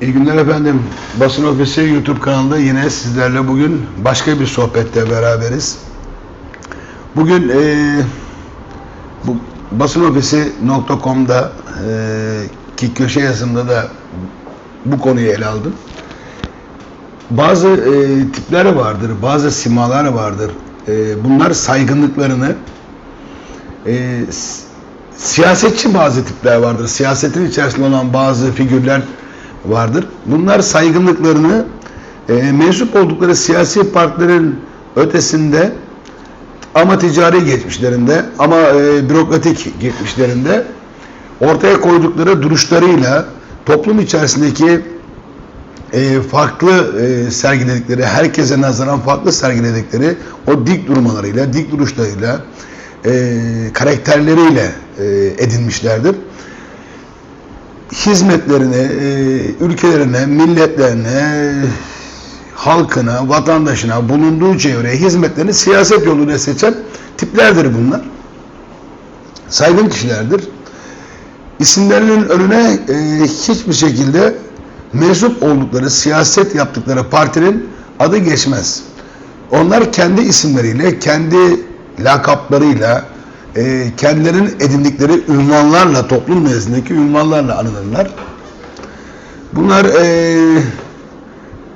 İyi günler efendim. Basın Ofisi YouTube kanalında yine sizlerle bugün başka bir sohbette beraberiz. Bugün eee bu basınofisi.com'da eee ki köşe yazımda da bu konuyu ele aldım. Bazı eee, tipler vardır, bazı simalar vardır. Eee, bunlar saygınlıklarını s- siyasetçi bazı tipler vardır. Siyasetin içerisinde olan bazı figürler vardır. Bunlar saygınlıklarını e, mensup oldukları siyasi partilerin ötesinde ama ticari geçmişlerinde ama e, bürokratik geçmişlerinde ortaya koydukları duruşlarıyla toplum içerisindeki e, farklı e, sergiledikleri, herkese nazaran farklı sergiledikleri o dik durmalarıyla, dik duruşlarıyla, e, karakterleriyle e, edinmişlerdir. Hizmetlerini, e, ülkelerine, milletlerine, halkına, vatandaşına, bulunduğu çevreye hizmetlerini siyaset yoluyla seçen tiplerdir bunlar. Saygın kişilerdir. İsimlerinin önüne e, hiçbir şekilde mensup oldukları, siyaset yaptıkları partinin adı geçmez. Onlar kendi isimleriyle, kendi lakaplarıyla, e, kendilerinin edindikleri ünvanlarla, toplum nezdindeki ünvanlarla anılırlar. Bunlar e,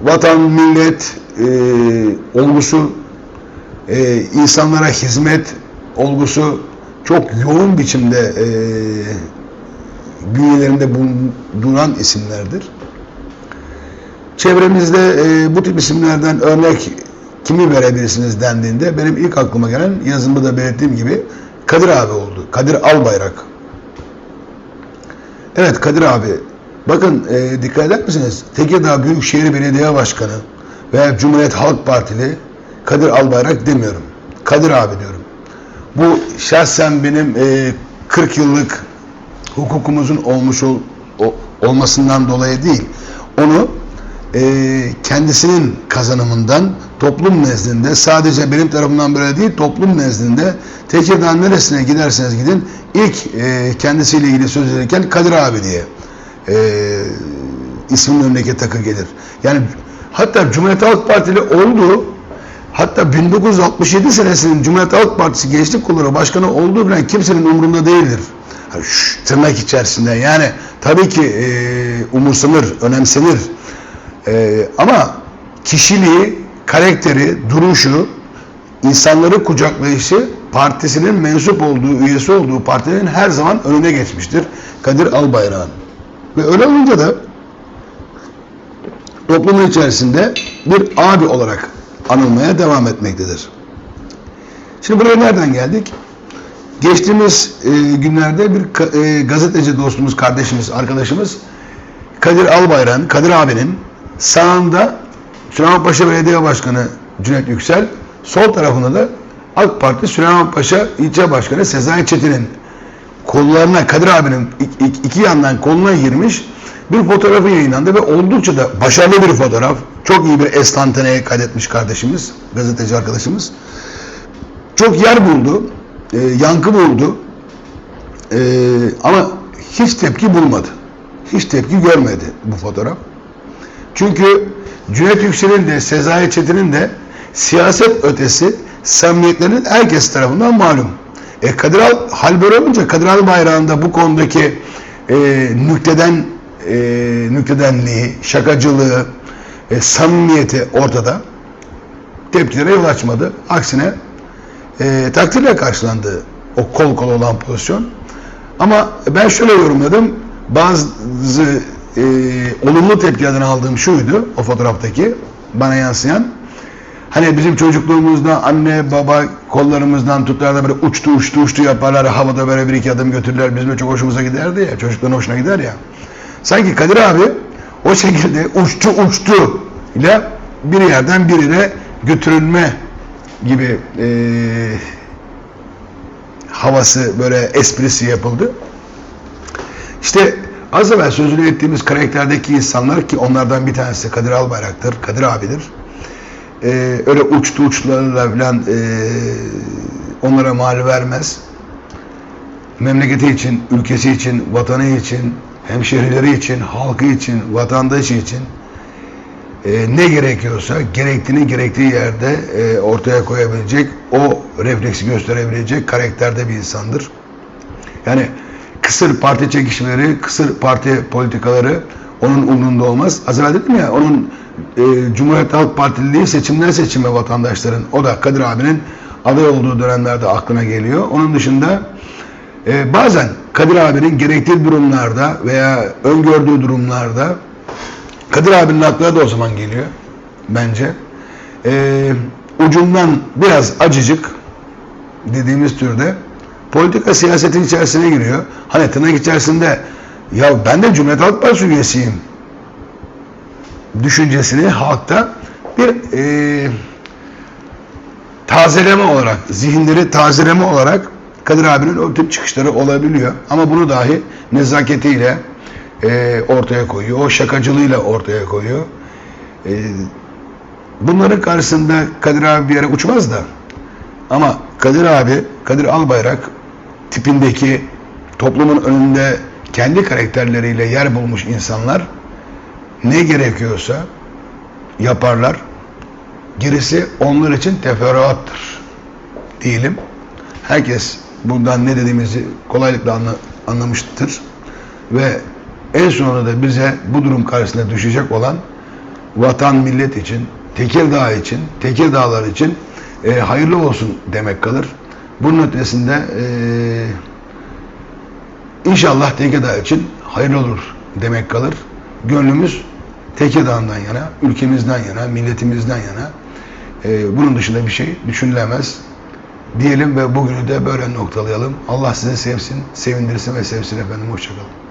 vatan, millet e, olgusu, e, insanlara hizmet olgusu çok yoğun biçimde e, bünyelerinde bulunduran isimlerdir. Çevremizde e, bu tip isimlerden örnek kimi verebilirsiniz dendiğinde benim ilk aklıma gelen yazımda da belirttiğim gibi Kadir abi oldu. Kadir Albayrak. Evet Kadir abi. Bakın e, dikkat eder misiniz? Tekirdağ Büyükşehir Belediye Başkanı veya Cumhuriyet Halk Partili Kadir Albayrak demiyorum. Kadir abi diyorum. Bu şahsen benim e, 40 yıllık hukukumuzun olmuş ol, o- olmasından dolayı değil. Onu e, kendisinin kazanımından toplum nezdinde sadece benim tarafımdan böyle değil toplum nezdinde Tekirdağ neresine giderseniz gidin ilk e, kendisiyle ilgili söz verirken Kadir abi diye e, ismin önündeki takı gelir. Yani hatta Cumhuriyet Halk Partili oldu hatta 1967 senesinin Cumhuriyet Halk Partisi Gençlik Kolları Başkanı olduğu bilen kimsenin umurunda değildir. Şu tırnak içerisinde yani tabii ki e, umursanır, önemsenir. E, ama kişiliği, karakteri, duruşu, insanları kucaklayışı partisinin mensup olduğu, üyesi olduğu partinin her zaman önüne geçmiştir. Kadir Albayrak'ın. Ve öyle olunca da toplumun içerisinde bir abi olarak anılmaya devam etmektedir. Şimdi buraya nereden geldik? Geçtiğimiz e, günlerde bir e, gazeteci dostumuz, kardeşimiz, arkadaşımız Kadir Albayrak'ın, Kadir abinin sağında Süleymanpaşa Belediye Başkanı Cüneyt Yüksel, sol tarafında da AK Parti Süleymanpaşa İlçe Başkanı Sezai Çetin'in kollarına Kadir abinin ik- ik- iki yandan koluna girmiş bir fotoğrafı yayınlandı ve oldukça da başarılı bir fotoğraf. Çok iyi bir estantaneye kaydetmiş kardeşimiz, gazeteci arkadaşımız. Çok yer buldu, e, yankı buldu E, ama hiç tepki bulmadı. Hiç tepki görmedi bu fotoğraf. Çünkü Cüneyt Yüksel'in de Sezai Çetin'in de siyaset ötesi samimiyetlerinin herkes tarafından malum. E Kadir Al, hal böyle olunca Kadir Al bayrağında bu konudaki e, nükteden e, nüktedenliği, şakacılığı, e, samimiyeti ortada. Tepkilere yol açmadı. Aksine e, takdirle karşılandı o kol kol olan pozisyon. Ama ben şöyle yorumladım. Bazı e, olumlu tepkilerden aldığım şuydu o fotoğraftaki bana yansıyan. Hani bizim çocukluğumuzda anne baba kollarımızdan tutar da böyle uçtu uçtu uçtu yaparlar havada böyle bir iki adım götürürler bizim de çok hoşumuza giderdi ya çocukların hoşuna gider ya. Sanki Kadir abi o şekilde uçtu uçtu ile bir yerden bir yere götürülme gibi e, havası böyle esprisi yapıldı. İşte az evvel sözünü ettiğimiz karakterdeki insanlar ki onlardan bir tanesi Kadir Albayrak'tır, Kadir abidir. Ee, öyle uçtu uçlarıyla falan e, onlara mal vermez. Memleketi için, ülkesi için, vatanı için, hemşehrileri için, halkı için, vatandaşı için e, ne gerekiyorsa gerektiğini gerektiği yerde e, ortaya koyabilecek, o refleksi gösterebilecek karakterde bir insandır. Yani kısır parti çekişmeleri, kısır parti politikaları onun umrunda olmaz. Az evvel dedim ya onun e, Cumhuriyet Halk Partililiği seçimden seçime vatandaşların, o da Kadir abinin aday olduğu dönemlerde aklına geliyor. Onun dışında e, bazen Kadir abinin gerektiği durumlarda veya öngördüğü durumlarda Kadir abinin aklına da o zaman geliyor bence. E, ucundan biraz acıcık dediğimiz türde politika siyasetin içerisine giriyor. Hani tırnak içerisinde ya ben de Cumhuriyet Halk Partisi üyesiyim düşüncesini halkta bir e, tazeleme olarak, zihinleri tazeleme olarak Kadir abinin o tip çıkışları olabiliyor. Ama bunu dahi nezaketiyle e, ortaya koyuyor. O şakacılığıyla ortaya koyuyor. E, bunların karşısında Kadir abi bir yere uçmaz da ama Kadir abi, Kadir Albayrak tipindeki toplumun önünde kendi karakterleriyle yer bulmuş insanlar ne gerekiyorsa yaparlar. Gerisi onlar için teferruattır diyelim. Herkes bundan ne dediğimizi kolaylıkla anla, anlamıştır. Ve en sonunda da bize bu durum karşısında düşecek olan vatan millet için, Tekirdağ için, Tekirdağlar için e, hayırlı olsun demek kalır. Bunun ötesinde e, inşallah Tekirdağ için hayırlı olur demek kalır. Gönlümüz Tekirdağ'dan yana, ülkemizden yana, milletimizden yana. E, bunun dışında bir şey düşünülemez diyelim ve bugünü de böyle noktalayalım. Allah sizi sevsin, sevindirsin ve sevsin efendim. Hoşçakalın.